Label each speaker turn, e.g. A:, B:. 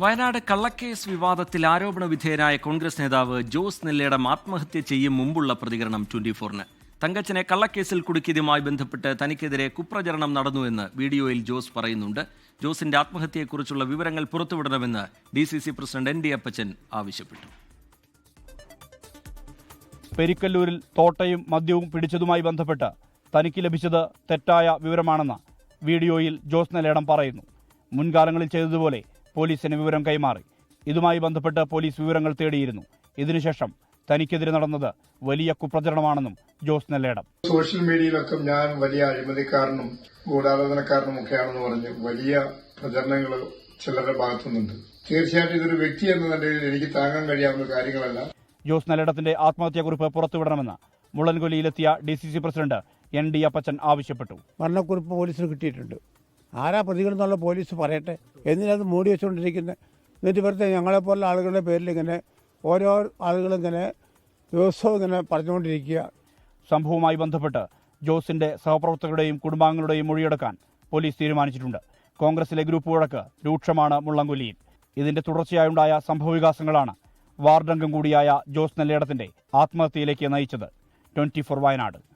A: വയനാട് കള്ളക്കേസ് വിവാദത്തിൽ ആരോപണ വിധേയനായ കോൺഗ്രസ് നേതാവ് ജോസ് നെല്ലയുടെ ആത്മഹത്യ ചെയ്യും മുമ്പുള്ള പ്രതികരണം ട്വന്റി ഫോറിന്. തങ്കച്ചനെ കള്ളക്കേസിൽ കുടുക്കിയതുമായി ബന്ധപ്പെട്ട് തനിക്കെതിരെ കുപ്രചരണം നടന്നുവെന്ന് വീഡിയോയിൽ ജോസ് പറയുന്നുണ്ട്. ജോസിന്റെ ആത്മഹത്യയെക്കുറിച്ചുള്ള വിവരങ്ങൾ പുറത്തുവിടണമെന്ന് D C C president N D Appachan ആവശ്യപ്പെട്ടു.
B: പെരിക്കല്ലൂരിൽ തോട്ടയും മദ്യവും പിടിച്ചതുമായി ബന്ധപ്പെട്ട് തനിക്ക് ലഭിച്ചത് തെറ്റായ വിവരമാണെന്ന് വീഡിയോയിൽ ജോസ് നെല്ലേടം പറയുന്നു. മുൻകാലങ്ങളിൽ ചെയ്തതുപോലെ പോലീസിന് വിവരം കൈമാറി. ഇതുമായി ബന്ധപ്പെട്ട് പോലീസ് വിവരങ്ങൾ തേടിയിരുന്നു. ഇതിനുശേഷം തനിക്കെതിരെ നടന്നത് വലിയ കുപ്രചരണമാണെന്നും ജോസ് നെല്ലേടം.
C: സോഷ്യൽ മീഡിയയിലൊക്കെ ഞാൻ വലിയ അഴിമതിക്കാരനും ഗൂഢാലോചനക്കാരനും ഒക്കെയാണെന്ന് പറഞ്ഞ് വലിയ പ്രചരണങ്ങൾ ചിലരുടെ ഭാഗത്തുനിന്നുണ്ട്. തീർച്ചയായിട്ടും ഇതൊരു വ്യക്തി എന്ന നിലയിൽ എനിക്ക് താങ്ങാൻ കഴിയാവുന്ന കാര്യങ്ങളല്ല.
B: ജോസ് നെല്ലേടത്തിന്റെ ആത്മഹത്യാക്കുറിപ്പ് പുറത്തുവിടണമെന്ന് മുള്ളൻകൊല്ലിയിലെത്തിയ D C C president N D Appachan ആവശ്യപ്പെട്ടു.
D: മരണക്കുറിപ്പ് പോലീസിന് കിട്ടിയിട്ടുണ്ട്. ആരാ പ്രതികളെന്നുള്ള പോലീസ് പറയട്ടെ? എന്തിനത് മൂടി വെച്ചുകൊണ്ടിരിക്കുന്നത്? എന്നിട്ട് വെറുതെ ഞങ്ങളെപ്പോലുള്ള ആളുകളുടെ പേരിൽ ഇങ്ങനെ ഓരോ ആളുകളിങ്ങനെ ദിവസവും ഇങ്ങനെ പറഞ്ഞുകൊണ്ടിരിക്കുക.
B: സംഭവവുമായി ബന്ധപ്പെട്ട് ജോസിന്റെ സഹപ്രവർത്തകരുടെയും കുടുംബാംഗങ്ങളുടെയും മൊഴിയെടുക്കാൻ പോലീസ് തീരുമാനിച്ചിട്ടുണ്ട്. കോൺഗ്രസിലെ ഗ്രൂപ്പ് വഴക്ക് രൂക്ഷമാണ് മുള്ളംകൊല്ലിയിൽ. ഇതിന്റെ തുടർച്ചയായുണ്ടായ സംഭവവികാസങ്ങളാണ് വാർഡംഗം കൂടിയായ ജോസ് നെല്ലേടത്തിന്റെ ആത്മഹത്യയിലേക്ക് നയിച്ചത്. Twenty four Wayanad.